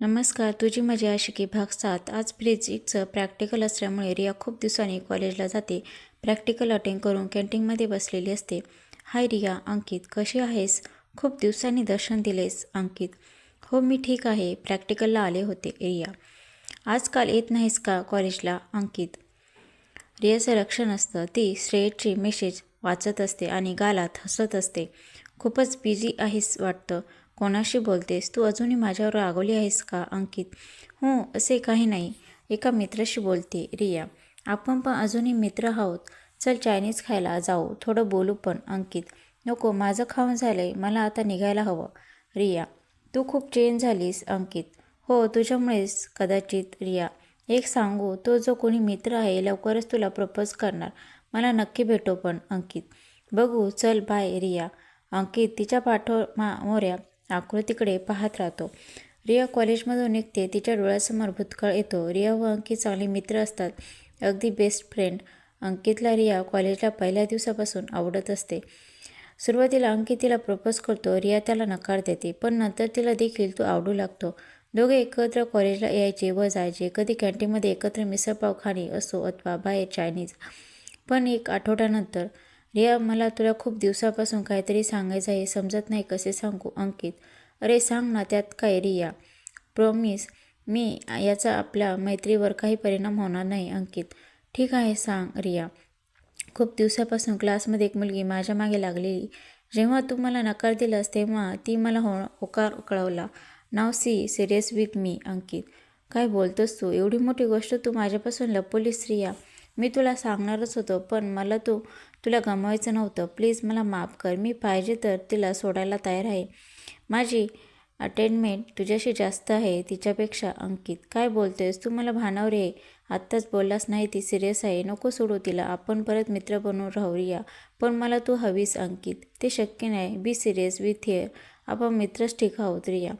नमस्कार तुझी मजा शिकी भाग सात. आज फिजिक्सचं प्रॅक्टिकल असल्यामुळे रिया खूप दिवसांनी कॉलेजला जाते. प्रॅक्टिकल अटेंड करून कॅन्टीनमध्ये बसलेली असते. हाय रिया अंकित कशी आहेस? खूप दिवसांनी दर्शन दिलेस अंकित. हो मी ठीक आहे. प्रॅक्टिकलला आले होते रिया. आजकाल येत नाहीस का कॉलेजला अंकित? रियाचं रक्षण असतं. ती श्रेयची मेसेज वाचत असते आणि गालात हसत असते. खूपच बिझी आहेस वाटतं. कोणाशी बोलतेस? तू अजूनही माझ्यावर रागवली आहेस का अंकित? हो असे काही नाही. एका मित्राशी बोलते रिया. आपण पण अजूनही मित्र आहोत. चल चायनीज खायला जाऊ. थोडं बोलू पण अंकित. नको माझं खाऊन झालंय. मला आता निघायला हवं. रिया. तू खूप चेंज झालीस अंकित. हो तुझ्यामुळेच कदाचित रिया. एक सांगू तो जो कोणी मित्र आहे लवकरच तुला प्रपोज करणार. मला नक्की भेटो पण अंकित. बघू चल बाय रिया. अंकित तिच्या पाठो मा मोऱ्या आकृतीकडे पाहत राहतो. रिया कॉलेजमधून निघते. तिच्या डोळ्यासमोर भूतकाळ येतो. रिया व अंकित चांगले मित्र असतात. अगदी बेस्ट फ्रेंड अंकितला रिया कॉलेजला पहिल्या दिवसापासून आवडत असते. सुरुवातीला अंकित तिला प्रपोज करतो. रिया त्याला नकार देते. पण नंतर तिला देखील तो आवडू लागतो. दोघे एकत्र कॉलेजला यायचे व जायचे. कधी कॅन्टीनमध्ये एकत्र मिसळपाव खाणे असो अथवा बाहेर चायनीज पण एक आठवड्यानंतर रिया मला तुला खूप दिवसापासून काहीतरी सांगायचं आहे समजत नाही कसे सांगू अंकित. अरे सांग ना त्यात काय रिया? प्रॉमिस मी याचा आपल्या मैत्रीवर काही परिणाम होणार नाही अंकित. ठीक आहे सांग रिया. खूप दिवसापासून क्लासमध्ये एक मुलगी माझ्या मागे लागलेली जेव्हा तू मला नकार दिलास तेव्हा ती मला हो होकार कळवला नाव C serious with me Ankit. काय बोलतोस तू? एवढी मोठी गोष्ट तू माझ्यापासून लपवलीस रिया. मी तुला सांगणारच होतो पण मला तू तुला गमावायचं नव्हतं. प्लीज मला माफ कर. मी पाहिजे तर तिला सोडायला तयार आहे. माझी अटेंडमेंट तुझ्याशी जास्त आहे तिच्यापेक्षा अंकित. काय बोलतोयस तू मला भानावर आहे आत्ताच बोललास नाही ती सिरियस आहे. नको सोडू तिला. आपण परत मित्र बनवून राहूया पण मला तू हवीस अंकित. ते शक्य नाही. बी सिरियस विथ हिअर आपण मित्रच ठीक आहोत रिया.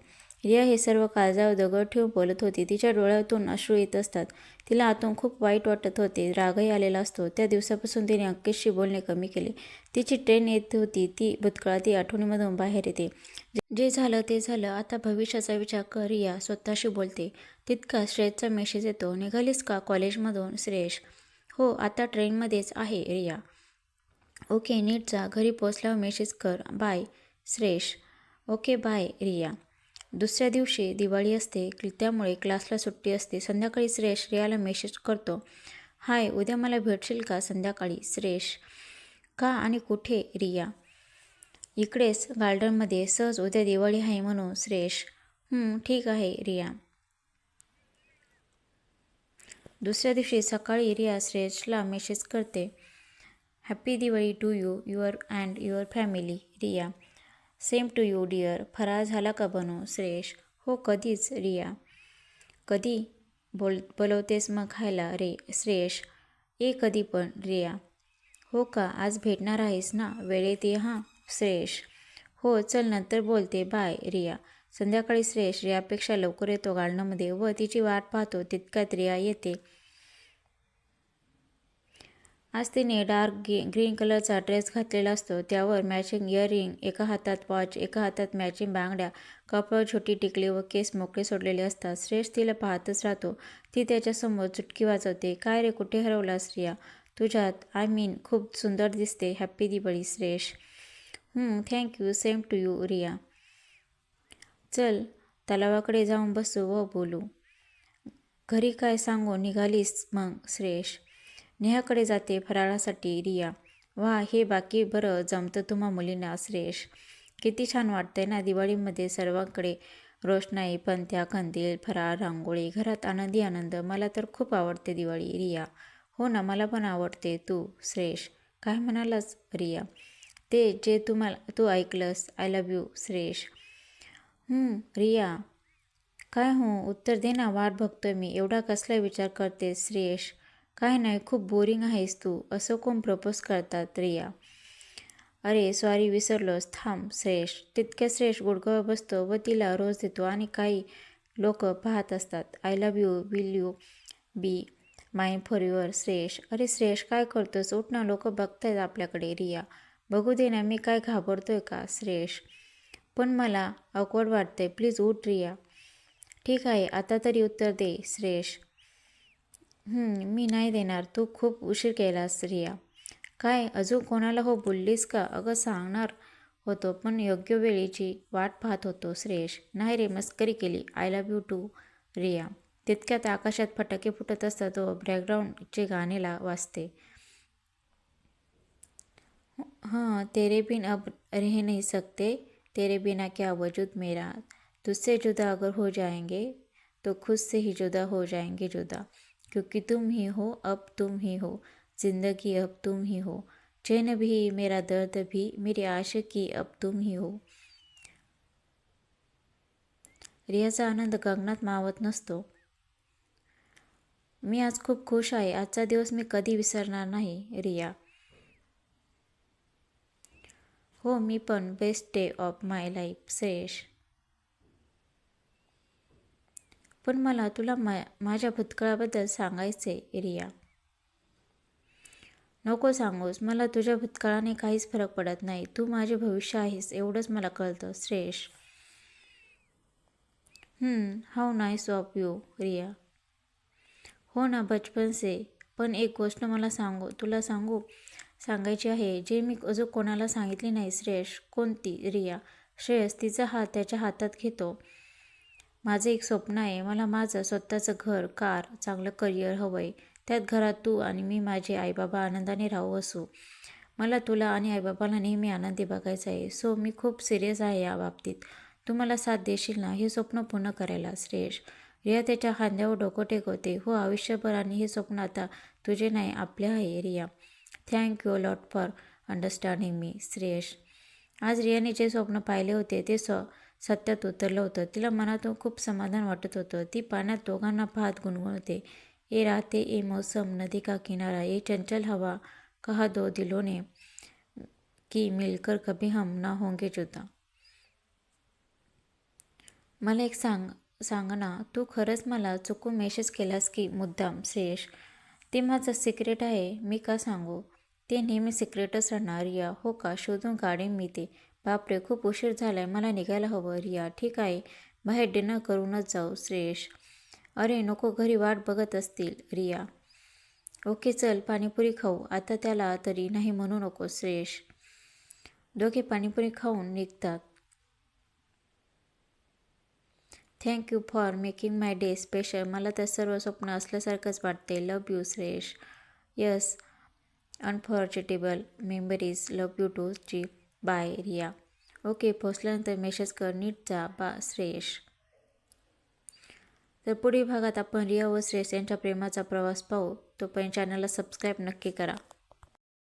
रिया हे सर्व काळजावर दगड ठेवून बोलत होती. तिच्या डोळ्यातून अश्रू येत असतात. तिला आतून खूप वाईट वाटत होते. रागही आलेला असतो. त्या दिवसापासून तिने अंकेशशी बोलणे कमी केले. तिची ट्रेन येत होती. ती भूतकाळातील आठवणीमधून बाहेर येते. जे झालं ते झालं. आता भविष्याचा विचार कर रिया. स्वतःशी बोलते. तितका श्रेयसचा मेसेज येतो. निघालीस का कॉलेजमधून श्रेयश? हो आता ट्रेनमध्येच आहे रिया. ओके नीट जा. घरी पोचल्यावर मेसेज कर. Bye Shreyash. Okay bye Riya. दुसऱ्या दिवशी दिवाळी असते त्यामुळे क्लासला सुट्टी असते. संध्याकाळी श्रेयश रियाला मेसेज करतो हाय उद्या मला भेटशील का संध्याकाळी श्रेयश? का आणि कुठे रिया? इकडेच गार्डनमध्ये सहज उद्या दिवाळी आहे म्हणून श्रेयश. ठीक आहे रिया. दुसऱ्या दिवशी सकाळी रिया श्रेयशला मेसेज करते happy Diwali to you your and your family Riya. Same to you dear. फराळ झाला का बनू? श्रेयश. हो कधीच रिया. कधी? बोल बोलवतेस मग खायला रे. श्रेयश. ए कधी पण रिया. हो का? आज भेटणार आहेस ना? वेळेत ये हां? श्रेयश. हो चल नंतर बोलते. बाय रिया. संध्याकाळी श्रेयश रियापेक्षा लवकर येतो गार्डनमध्ये व तिची वाट पाहतो. तितक्यात रिया येते. आज तिने डार्क गे ग्रीन कलरचा ड्रेस घातलेला असतो. त्यावर मॅचिंग इयरिंग एका हातात वॉच एका हातात मॅचिंग बांगड्या कपड्यावर छोटी टिकली व केस मोकळे सोडलेले असतात. श्रेष्ठ तिला पाहतच राहतो. ती त्याच्यासमोर चुटकी वाजवते. काय रे कुठे हरवलास रिया तुझ्यात आय मीन खूप सुंदर दिसते. Happy Diwali Shresh thank you same to you Riya. चल तलावाकडे जाऊन बसू व बोलू. घरी काय सांगू निघालीस मग श्रेष नेहाकडे जाते फराळासाठी रिया. वा हे बाकी बरं जमतं तुम्हा मुलींना श्रेयश. किती छान वाटतंय ना दिवाळीमध्ये सर्वांकडे रोषणाई पंथ्या कंदील फराळ रांगोळी घरात आनंदी आनंद. मला तर खूप आवडते दिवाळी रिया. हो ना मला पण आवडते तू श्रेयश. काय म्हणालास रिया? ते जे तुम्हाला तू ऐकलंस I love you Shreyash. Riya. काय हो उत्तर दे ना वाट बघतोय मी. एवढा कसला विचार करते श्रेयश? काय नाही खूप बोरिंग आहेस तू. असं कोण प्रपोज करतात रिया? अरे सॉरी विसरलोस. थांब श्रेष तितक्या श्रेष गुडगाव बसतो व तिला रोज देतो आणि काही लोक पाहत असतात. I love you will you be my for your Shresh अरे श्रेष काय करतोस? उठ ना लोक बघतायत आपल्याकडे रिया. बघू दे ना मी काय घाबरतोय का श्रेष पण मला अकवर्ड वाटतंय. प्लीज उठ रिया. ठीक आहे आता तरी उत्तर दे श्रेयश. "हं, मी नाही देणार. तू खूप उशीर केलास रिया. काय अजून कोणाला हो बोललीस का? अगं सांगणार होतो पण योग्य वेळेची वाट पाहत होतो श्रेयश. नाही रे मस्करी केली. I love you too Riya. तितक्यात आकाशात फटाके फुटत असतात. तो बॅकग्राऊंडचे गाणेला वाजते. हां तेरे बिन अब रह नहीं सकते. तेरे बिना क्या वजूद मेरा? तुझसे जुदा अगर हो जाएंगे तो खुद से ही जुदा हो जाएंगे जुदा. क्योंकि तुम ही हो अब तुम ही हो। जिंदगी अब तुम ही हो। चैन भी मेरा दर्द भी मेरी आशिकी अब तुम ही हो। रियाचा आनंद गगनात मावत नसतो। मी आज खूप खुश आहे. आजचा दिवस मी कधी विसरणार नाही रिया. हो मी पण. Best day of my life Shreyash. पण मला तुला मा माझ्या भूतकाळाबद्दल सांगायचे रिया नको सांगूस मला तुझ्या भूतकाळाने काहीच फरक पडत नाही. तू माझे भविष्य आहेस एवढंच मला कळतं Shreyash. How nice of you Riya. हो ना बचपन से पण एक गोष्ट मला सांगू तुला सांगू सांगायची आहे जे मी अजून कोणाला सांगितली नाही श्रेयश कोणती रिया. श्रेयस तिचा हात त्याच्या हातात घेतो. माझं एक स्वप्न आहे मला माझं स्वतःचं घर कार चांगलं करिअर हवं आहे त्यात घरात तू आणि मी माझे आईबाबा आनंदाने राहू असू. मला तुला आणि आईबाबाला नेहमी आनंदी बघायचं आहे. सो मी खूप सिरियस आहे या बाबतीत. तू मला साथ देशील ना? हे स्वप्न पूर्ण करायला श्रेयश. रिया त्याच्या खांद्यावर डोकं टेकवते. हो आयुष्यभर आणि हे स्वप्न आता तुझे नाही आपले आहे Riya. Thank you lot for understanding मी श्रेयश. आज रियाने जे स्वप्न पाहिले होते ते स्व सत्यात उतरलं होतं. तिला मनातून खूप समाधान वाटत होतं. ती पाण्यात दोघांना पाहत गुणगुणते. ए राहते ए मौसम नदी का किनारा ए चंचल हवा कहा दो दिलों ने की मिलकर कभी हम ना होंगे जुदा. मला एक सांग सांग ना तू खरंच मला चुकून मेसेज केलास की मुद्दाम श्रेयश? ते माझं सिक्रेट आहे मी का सांगू? ते नेहमी सिक्रेटच राहणार या हो का? शोधून गाडी मी ते. बापरे खूप उशीर झालाय. मला निघायला हवं. रिया ठीक आहे. बाहेर डिनर करूनच जाऊ श्रेयश. अरे नको. घरी वाट बघत असतील रिया. ओके चल. पाणीपुरी खाऊ. आता त्याला तरी नाही म्हणू नको श्रेयश. दोघे पाणीपुरी खाऊन निघतात. Thank you for making my day special मला तर सर्व स्वप्न असल्यासारखंच वाटते love you Shreyash. Yes unforgettable memories love you too ची बाय रिया. ओके पोचल्यानंतर मेसेज कर नीट जा बा श्रेयश. तर पुढील भागात आपण रिया व श्रेयस यांच्या प्रेमाचा प्रवास पाहू. तोपर्यंत चॅनलला सबस्क्राईब नक्की करा.